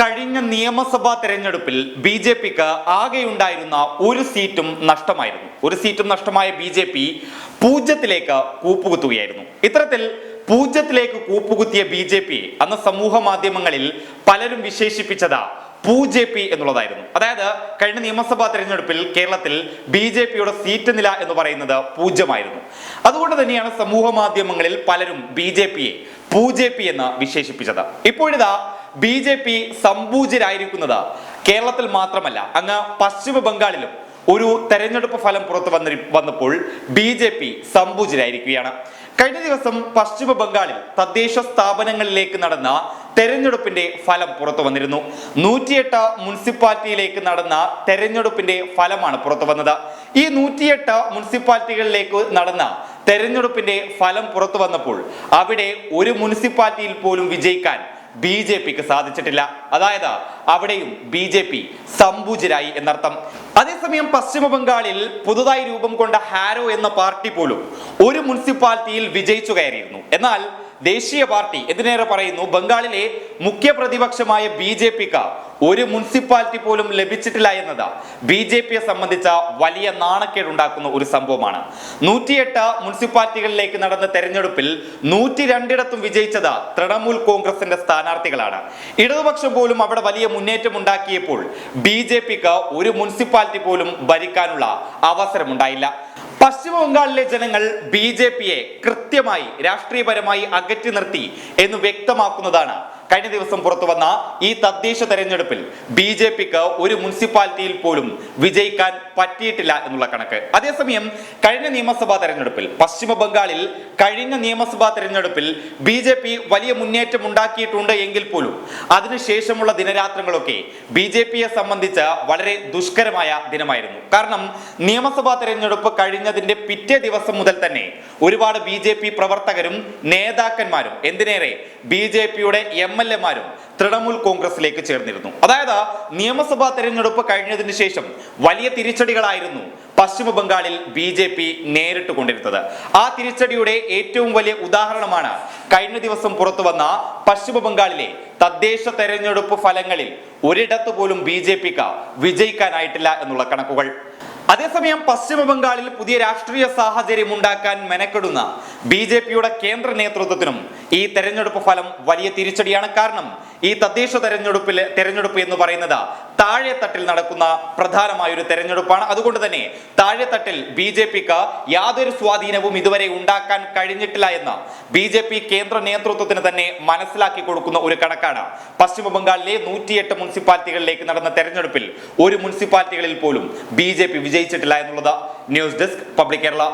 കഴിഞ്ഞ നിയമസഭാ തെരഞ്ഞെടുപ്പിൽ ബി ജെ പിക്ക് ആകെയുണ്ടായിരുന്ന ഒരു സീറ്റും നഷ്ടമായിരുന്നു. ഒരു സീറ്റും നഷ്ടമായ ബി ജെ പി പൂജ്യത്തിലേക്ക് കൂപ്പുകുത്തുകയായിരുന്നു. ഇത്തരത്തിൽ പൂജ്യത്തിലേക്ക് കൂപ്പുകുത്തിയ ബി ജെ പി അന്ന് സമൂഹ മാധ്യമങ്ങളിൽ പലരും വിശേഷിപ്പിച്ചത് പൂ ജെ പി എന്നുള്ളതായിരുന്നു. അതായത് കഴിഞ്ഞ നിയമസഭാ തെരഞ്ഞെടുപ്പിൽ കേരളത്തിൽ ബി ജെ പിയുടെ സീറ്റ് നില എന്ന് പറയുന്നത് പൂജ്യമായിരുന്നു. അതുകൊണ്ട് തന്നെയാണ് സമൂഹ മാധ്യമങ്ങളിൽ പലരും ബി ജെ പിയെ പൂ പി എന്ന് വിശേഷിപ്പിച്ചത്. ഇപ്പോഴിതാ ബി ജെ പി സംപൂജ്യരായിരിക്കുന്നത് കേരളത്തിൽ മാത്രമല്ല അങ്ങ് പശ്ചിമ ബംഗാളിലും ഒരു തെരഞ്ഞെടുപ്പ് ഫലം പുറത്തു വന്നി വന്നപ്പോൾ ബി ജെ പി സംപൂജ്യരായിരിക്കുകയാണ് കഴിഞ്ഞ ദിവസം പശ്ചിമ ബംഗാളിൽ തദ്ദേശ സ്ഥാപനങ്ങളിലേക്ക് നടന്ന തെരഞ്ഞെടുപ്പിന്റെ ഫലം പുറത്തു വന്നിരുന്നു. നൂറ്റിയെട്ട് മുനിസിപ്പാലിറ്റിയിലേക്ക് നടന്ന തെരഞ്ഞെടുപ്പിന്റെ ഫലമാണ് പുറത്തു വന്നത്. ഈ നൂറ്റിയെട്ട് മുനിസിപ്പാലിറ്റികളിലേക്ക് നടന്ന തെരഞ്ഞെടുപ്പിന്റെ ഫലം പുറത്തു വന്നപ്പോൾ അവിടെ ഒരു മുനിസിപ്പാലിറ്റിയിൽ പോലും വിജയിക്കാൻ ബി ജെ പിക്ക് സാധിച്ചിട്ടില്ല. അതായത് അവിടെയും ബി ജെ പി സംപൂജരായി എന്നർത്ഥം. അതേസമയം പശ്ചിമ ബംഗാളിൽ പുതുതായി രൂപം കൊണ്ട ഹാരോ എന്ന പാർട്ടി പോലും ഒരു മുനിസിപ്പാലിറ്റിയിൽ വിജയിച്ചു കയറിയിരുന്നു. എന്നാൽ ദേശീയ പാർട്ടി എന്തിനേറെ പറയുന്നു ബംഗാളിലെ മുഖ്യ പ്രതിപക്ഷമായ ബി ജെ പിക്ക് ഒരു മുനിസിപ്പാലിറ്റി പോലും ലഭിച്ചിട്ടില്ല എന്നത് ബി ജെ പിയെ സംബന്ധിച്ച വലിയ നാണക്കേട് ഉണ്ടാക്കുന്ന ഒരു സംഭവമാണ്. നൂറ്റിയെട്ട് മുനിസിപ്പാലിറ്റികളിലേക്ക് നടന്ന തെരഞ്ഞെടുപ്പിൽ നൂറ്റി രണ്ടിടത്തും വിജയിച്ചത് തൃണമൂൽ കോൺഗ്രസിന്റെ സ്ഥാനാർത്ഥികളാണ്. ഇടതുപക്ഷം പോലും അവിടെ വലിയ മുന്നേറ്റം ഉണ്ടാക്കിയപ്പോൾ ബി ജെ പിക്ക് ഒരു മുനിസിപ്പാലിറ്റി പോലും ഭരിക്കാനുള്ള അവസരമുണ്ടായില്ല. പശ്ചിമ ബംഗാളിലെ ജനങ്ങൾ ബി ജെ പിയെ കൃത്യമായി രാഷ്ട്രീയപരമായി അകറ്റി നിർത്തി എന്ന് വ്യക്തമാക്കുന്നതാണ് കഴിഞ്ഞ ദിവസം പുറത്തു വന്ന ഈ തദ്ദേശ തെരഞ്ഞെടുപ്പിൽ ബി ജെ പിക്ക് ഒരു മുനിസിപ്പാലിറ്റിയിൽ പോലും വിജയിക്കാൻ പറ്റിയിട്ടില്ല എന്നുള്ള കണക്ക്. അതേസമയം കഴിഞ്ഞ നിയമസഭാ തെരഞ്ഞെടുപ്പിൽ പശ്ചിമ ബംഗാളിൽ കഴിഞ്ഞ നിയമസഭാ തെരഞ്ഞെടുപ്പിൽ ബി ജെ പി വലിയ മുന്നേറ്റം ഉണ്ടാക്കിയിട്ടുണ്ട് എങ്കിൽ പോലും അതിനുശേഷമുള്ള ദിനരാത്രങ്ങളൊക്കെ ബി ജെ പിയെ സംബന്ധിച്ച് വളരെ ദുഷ്കരമായ ദിനമായിരുന്നു. കാരണം നിയമസഭാ തെരഞ്ഞെടുപ്പ് കഴിഞ്ഞതിന്റെ പിറ്റേ ദിവസം മുതൽ തന്നെ ഒരുപാട് ബി പ്രവർത്തകരും നേതാക്കന്മാരും എന്തിനേറെ ബി ജെ പിയുടെ എം എൽ എമാരും തൃണമൂൽ കോൺഗ്രസിലേക്ക് ചേർന്നിരുന്നു. അതായത് നിയമസഭാ തെരഞ്ഞെടുപ്പ് കഴിഞ്ഞതിന് ശേഷം വലിയ തിരിച്ചടികളായിരുന്നു പശ്ചിമ ബംഗാളിൽ ബി ജെ പി നേരിട്ട് കൊണ്ടിരുന്നത്. ആ തിരിച്ചടിയുടെ ഏറ്റവും വലിയ ഉദാഹരണമാണ് കഴിഞ്ഞ ദിവസം പുറത്തു വന്ന പശ്ചിമ ബംഗാളിലെ തദ്ദേശ തെരഞ്ഞെടുപ്പ് ഫലങ്ങളിൽ ഒരിടത്ത് പോലും ബി ജെ പിക്ക് വിജയിക്കാനായിട്ടില്ല എന്നുള്ള കണക്കുകൾ. അതേസമയം പശ്ചിമ ബംഗാളിൽ പുതിയ രാഷ്ട്രീയ സാഹചര്യം ഉണ്ടാക്കാൻ മെനക്കെടുന്ന ബി ജെ പിയുടെ കേന്ദ്ര നേതൃത്വത്തിനും ഈ തെരഞ്ഞെടുപ്പ് ഫലം വലിയ തിരിച്ചടിയാണ് കാരണം ഈ തദ്ദേശ തെരഞ്ഞെടുപ്പിലെ തെരഞ്ഞെടുപ്പ് എന്ന് പറയുന്നത് താഴെത്തട്ടിൽ നടക്കുന്ന പ്രധാനമായ ഒരു തെരഞ്ഞെടുപ്പാണ്. അതുകൊണ്ട് തന്നെ താഴെത്തട്ടിൽ ബി ജെ പിക്ക് യാതൊരു സ്വാധീനവും ഇതുവരെ ഉണ്ടാക്കാൻ കഴിഞ്ഞിട്ടില്ല എന്ന് ബി ജെ പി കേന്ദ്ര നേതൃത്വത്തിന് തന്നെ മനസ്സിലാക്കി കൊടുക്കുന്ന ഒരു കണക്കാണ്. പശ്ചിമ ബംഗാളിലെ നൂറ്റിയെട്ട് മുനിസിപ്പാലിറ്റികളിലേക്ക് നടന്ന തെരഞ്ഞെടുപ്പിൽ ഒരു മുനിസിപ്പാലിറ്റികളിൽ പോലും ബി ജെ പി വിജയിച്ചിട്ടില്ല എന്നുള്ളത് ന്യൂസ് ഡെസ്ക് പബ്ലിക് കേരള.